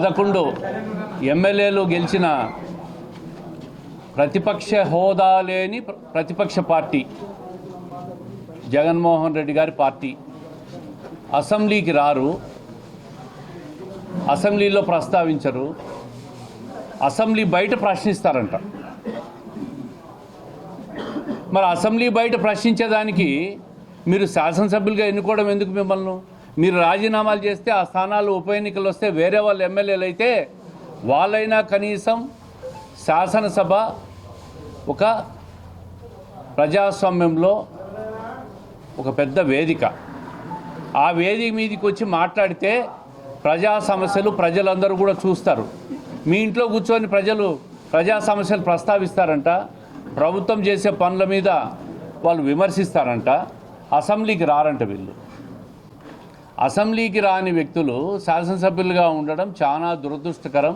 పదకొండు ఎమ్మెల్యేలు గెలిచిన ప్రతిపక్ష హోదా లేని ప్ర- ప్రతిపక్ష పార్టీ జగన్మోహన్ రెడ్డి గారి పార్టీ అసెంబ్లీకి రారు అసెంబ్లీలో ప్రస్తావించరు అసెంబ్లీ బయట ప్రశ్నిస్తారంట. మరి అసెంబ్లీ బయట ప్రశ్నించేదానికి మీరు శాసనసభ్యులుగా ఎన్నుకోవడం ఎందుకు మిమ్మల్ని? మీరు రాజీనామాలు చేస్తే ఆ స్థానాలు ఉప ఎన్నికలు వస్తే వేరే వాళ్ళ ఎమ్మెల్యేలు అయితే వాళ్ళైనా కనీసం శాసనసభ ఒక ప్రజాస్వామ్యంలో ఒక పెద్ద వేదిక. ఆ వేదిక మీదకి వచ్చి మాట్లాడితే ప్రజా సమస్యలు ప్రజలందరూ కూడా చూస్తారు. మీ ఇంట్లో కూర్చొని ప్రజలు ప్రజా సమస్యలు ప్రస్తావిస్తారంట. ప్రభుత్వం చేసే పనుల మీద వాళ్ళు విమర్శిస్తారంట. అసెంబ్లీకి రారంట వీళ్ళు. అసెంబ్లీకి రాని వ్యక్తులు శాసనసభ్యులుగా ఉండడం చాలా దురదృష్టకరం.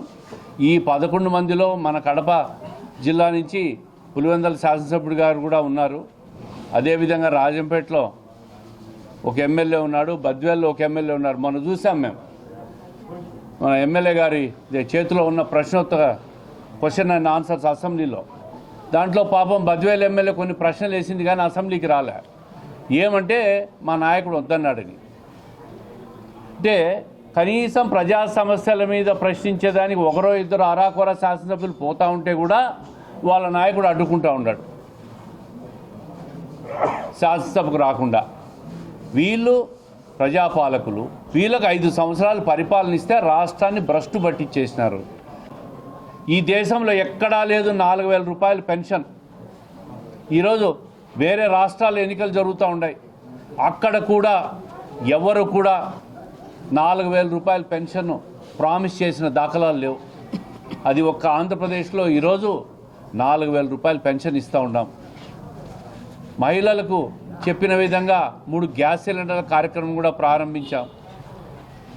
ఈ పదకొండు మందిలో మన కడప జిల్లా నుంచి పులివెందల శాసనసభ్యుడు గారు కూడా ఉన్నారు. అదేవిధంగా రాజంపేటలో ఒక ఎమ్మెల్యే ఉన్నాడు బద్వేల్లో ఒక ఎమ్మెల్యే ఉన్నారు. మనం చూసాం మేము. మన ఎమ్మెల్యే గారి చేతిలో ఉన్న ప్రశ్నోత్తర క్వశ్చన్ అండ్ ఆన్సర్స్ అసెంబ్లీలో. దాంట్లో పాపం బద్వేల్ ఎమ్మెల్యే కొన్ని ప్రశ్నలు వేసింది కానీ అసెంబ్లీకి రాలే. ఏమంటే మా నాయకుడు వద్దన్నాడని. అంటే కనీసం ప్రజా సమస్యల మీద ప్రశ్నించేదానికి ఒకరో ఇద్దరు అరాకొర శాసనసభ్యులు పోతూ ఉంటే కూడా వాళ్ళ నాయకుడు అడ్డుకుంటా ఉన్నాడు శాసనసభకు రాకుండా. వీళ్ళు ప్రజాపాలకులు వీళ్ళకి ఐదు సంవత్సరాలు పరిపాలనిస్తే రాష్ట్రాన్ని భ్రష్టు పట్టించేసినారు. ఈ దేశంలో ఎక్కడా లేదు నాలుగు వేల రూపాయల పెన్షన్. ఈరోజు వేరే రాష్ట్రాల ఎన్నికలు జరుగుతూ ఉన్నాయి. అక్కడ కూడా ఎవరు కూడా నాలుగు వేల రూపాయల పెన్షన్ ప్రామిస్ చేసిన దాఖలాలు లేవు. అది ఒక్క ఆంధ్రప్రదేశ్లో ఈరోజు నాలుగు వేల రూపాయల పెన్షన్ ఇస్తూ ఉన్నాం. మహిళలకు చెప్పిన విధంగా మూడు గ్యాస్ సిలిండర్ల కార్యక్రమం కూడా ప్రారంభించాం.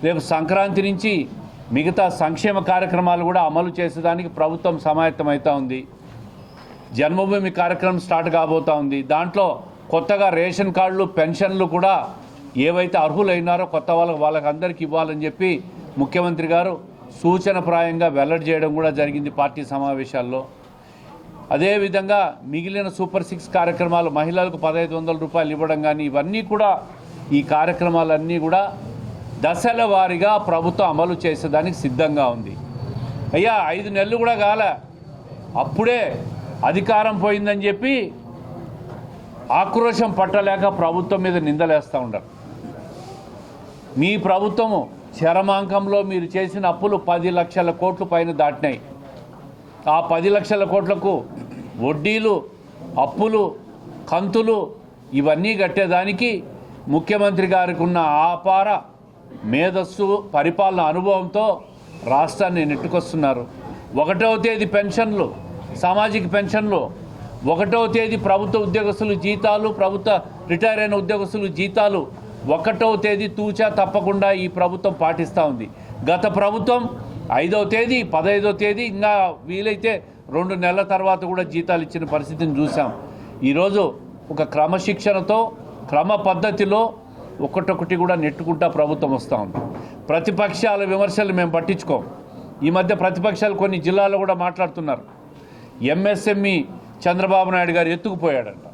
రేపు సంక్రాంతి నుంచి మిగతా సంక్షేమ కార్యక్రమాలు కూడా అమలు చేసేదానికి ప్రభుత్వం సమాయత్తమవుతూ ఉంది. జన్మభూమి కార్యక్రమం స్టార్ట్ కాబోతూ ఉంది. దాంట్లో కొత్తగా రేషన్ కార్డులు పెన్షన్లు కూడా ఏవైతే అర్హులైనారో కొత్త వాళ్ళకి వాళ్ళకి అందరికీ ఇవ్వాలని చెప్పి ముఖ్యమంత్రి గారు సూచనప్రాయంగా వెల్లడి చేయడం కూడా జరిగింది పార్టీ సమావేశాల్లో. అదేవిధంగా మిగిలిన సూపర్ సిక్స్ కార్యక్రమాలు మహిళలకు పదహైదు వందల రూపాయలు ఇవ్వడం కానీ ఇవన్నీ కూడా ఈ కార్యక్రమాలన్నీ కూడా దశల వారీగా ప్రభుత్వం అమలు చేసేదానికి సిద్ధంగా ఉంది. అయ్యా ఐదు నెలలు కూడా కాలే. అప్పుడే అధికారం పోయిందని చెప్పి ఆక్రోశం పట్టలేక ప్రభుత్వం మీద నిందలేస్తూ ఉండరు మీ ప్రభుత్వము చరమాంకంలో మీరు చేసిన అప్పులు పది లక్షల కోట్ల పైన దాటినాయి. ఆ పది లక్షల కోట్లకు వడ్డీలు అప్పులు కంతులు ఇవన్నీ కట్టేదానికి ముఖ్యమంత్రి గారికి ఉన్న ఆపార మేధస్సు పరిపాలన అనుభవంతో రాష్ట్రాన్ని నెట్టుకొస్తున్నారు. ఒకటవ తేదీ పెన్షన్లు సామాజిక పెన్షన్లు ఒకటవ తేదీ ప్రభుత్వ ఉద్యోగస్తులు జీతాలు ప్రభుత్వ రిటైర్ అయిన ఉద్యోగస్తులు జీతాలు ఒకటవ తేదీ తూచా తప్పకుండా ఈ ప్రభుత్వం పాటిస్తూ ఉంది. గత ప్రభుత్వం ఐదవ తేదీ పదహైదవ తేదీ ఇంకా వీలైతే రెండు నెలల తర్వాత కూడా జీతాలు ఇచ్చిన పరిస్థితిని చూసాం ఈరోజు ఒక క్రమశిక్షణతో క్రమ పద్ధతిలో ఒకటొకటి కూడా నెట్టుకుంటా ప్రభుత్వం వస్తూ ఉంది. ప్రతిపక్షాల విమర్శలు మేము పట్టించుకోం. ఈ మధ్య ప్రతిపక్షాలు కొన్ని జిల్లాల్లో కూడా మాట్లాడుతున్నారు. ఎంఎస్ఎంఈ చంద్రబాబు నాయుడు గారు ఎత్తుకుపోయాడంట.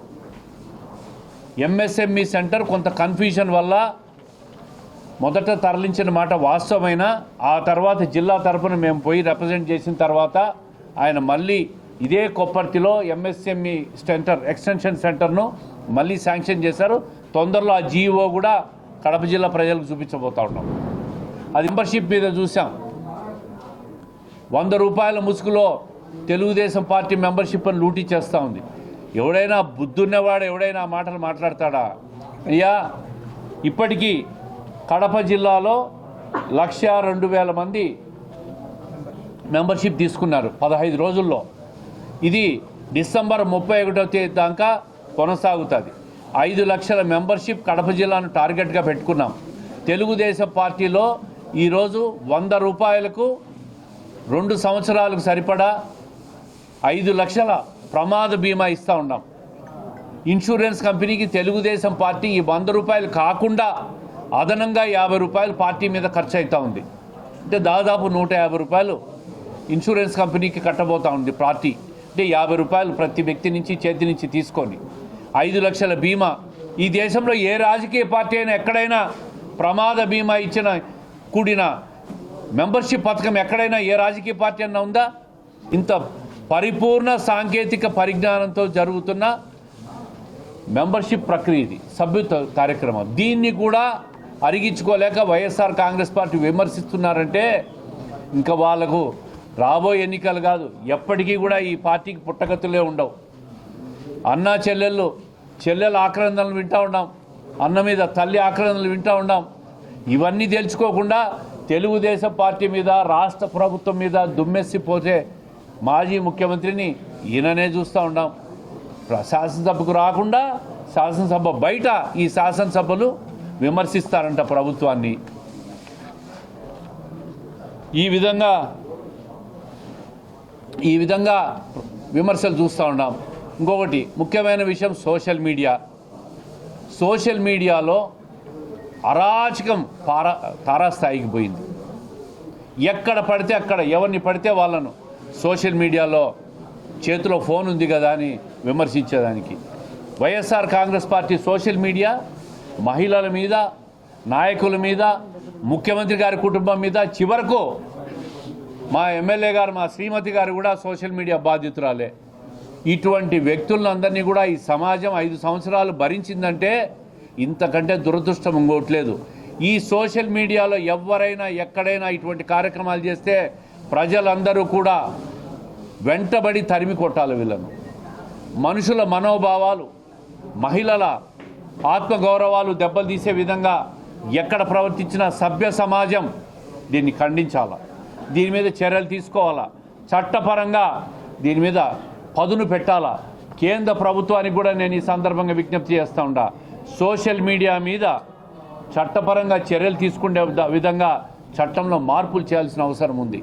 ఎంఎస్ఎంఈ సెంటర్ కొంత కన్ఫ్యూజన్ వల్ల మొదట తరలించిన మాట వాస్తవమైన? ఆ తర్వాత జిల్లా తరఫున మేము పోయి రిప్రజెంట్ చేసిన తర్వాత ఆయన మళ్ళీ ఇదే కొప్పర్తిలో ఎంఎస్ఎంఈ సెంటర్ ఎక్స్టెన్షన్ సెంటర్ను మళ్ళీ శాంక్షన్ చేశారు. తొందరలో ఆ జీవో కూడా కడప జిల్లా ప్రజలకు చూపించబోతా ఉన్నాం. అది మెంబర్షిప్ మీద చూసాం. వంద రూపాయల ముసుగులో తెలుగుదేశం పార్టీ మెంబర్షిప్ అని లూటీ చేస్తూ ఉంది. ఎవడైనా బుద్ధున్నవాడు ఎవడైనా మాటలు మాట్లాడతాడా? అయ్యా ఇప్పటికీ కడప జిల్లాలో లక్ష రెండు వేల మంది మెంబర్షిప్ తీసుకున్నారు పదహైదు రోజుల్లో. ఇది డిసెంబర్ ముప్పై ఒకటో తేదీ దాకా కొనసాగుతుంది. ఐదు లక్షల మెంబర్షిప్ కడప జిల్లాను టార్గెట్గా పెట్టుకున్నాం. తెలుగుదేశం పార్టీలో ఈరోజు వంద రూపాయలకు రెండు సంవత్సరాలకు సరిపడా ఐదు లక్షల ప్రమాద బీమా ఇస్తూ ఉన్నాం. ఇన్సూరెన్స్ కంపెనీకి తెలుగుదేశం పార్టీ ఈ వంద రూపాయలు కాకుండా అదనంగా యాభై రూపాయలు పార్టీ మీద ఖర్చు అవుతూ ఉంది. అంటే దాదాపు నూట యాభై రూపాయలు ఇన్సూరెన్స్ కంపెనీకి కట్టబోతా ఉంది పార్టీ. అంటే యాభై రూపాయలు ప్రతి వ్యక్తి నుంచి చేతి నుంచి తీసుకొని. ఐదు లక్షల బీమా. ఈ దేశంలో ఏ రాజకీయ పార్టీ అయినా ఎక్కడైనా ప్రమాద బీమా ఇచ్చిన కూడిన మెంబర్షిప్ పథకం ఎక్కడైనా ఏ రాజకీయ పార్టీ అన్నా ఉందా? ఇంత పరిపూర్ణ సాంకేతిక పరిజ్ఞానంతో జరుగుతున్న మెంబర్షిప్ ప్రక్రియ ఇది సభ్యత్వ కార్యక్రమం. దీన్ని కూడా అరిగించుకోలేక వైఎస్ఆర్ కాంగ్రెస్ పార్టీ విమర్శిస్తున్నారంటే ఇంకా వాళ్ళకు రాబోయే ఎన్నికలు కాదు ఎప్పటికీ కూడా ఈ పార్టీకి పుట్టగతులే ఉండవు. అన్నా చెల్లెళ్ళు చెల్లెల ఆక్రందనలు వింటూ ఉన్నాం అన్న మీద తల్లి ఆక్రందనలు వింటూ ఉన్నాం ఇవన్నీ తెలుసుకోకుండా తెలుగుదేశం పార్టీ మీద రాష్ట్ర ప్రభుత్వం మీద దుమ్మెసిపోతే మాజీ ముఖ్యమంత్రిని ఈయననే చూస్తూ ఉన్నాం శాసనసభకు రాకుండా శాసనసభ బయట ఈ శాసనసభలు విమర్శిస్తారంట ప్రభుత్వాన్ని. ఈ విధంగా ఈ విధంగా విమర్శలు చూస్తూ ఉన్నాం ఇంకొకటి ముఖ్యమైన విషయం సోషల్ మీడియా. సోషల్ మీడియాలో అరాచకం పారా తారాస్థాయికి పోయింది. ఎక్కడ పడితే అక్కడ ఎవరిని పడితే వాళ్ళను. సోషల్ మీడియాలో చేతిలో ఫోన్ ఉంది కదా అని విమర్శించేదానికి. YSR Congress party social media మహిళల మీద నాయకుల మీద ముఖ్యమంత్రి గారి కుటుంబం మీద చివరకు మా ఎమ్మెల్యే గారు మా శ్రీమతి గారు కూడా సోషల్ మీడియా బాధితురాలే. ఇటువంటి వ్యక్తులందరినీ కూడా ఈ సమాజం ఐదు సంవత్సరాలు భరించిందంటే ఇంతకంటే దురదృష్టం ఇంకోట్లేదు ఈ సోషల్ మీడియాలో ఎవరైనా ఎక్కడైనా ఇటువంటి కార్యక్రమాలు చేస్తే ప్రజలందరూ కూడా వెంటబడి తరిమి కొట్టాలి వీళ్ళను. మనుషుల మనోభావాలు మహిళల ఆత్మగౌరవాలు దెబ్బలు తీసే విధంగా ఎక్కడ ప్రవర్తించిన సభ్య సమాజం దీన్ని ఖండించాలా? దీని మీద చర్యలు తీసుకోవాలా? చట్టపరంగా దీని మీద పదును పెట్టాలా? కేంద్ర ప్రభుత్వానికి కూడా నేను ఈ సందర్భంగా విజ్ఞప్తి చేస్తూ ఉండా. సోషల్ మీడియా మీద చట్టపరంగా చర్యలు తీసుకునే విధంగా చట్టంలో మార్పులు చేయాల్సిన అవసరం ఉంది.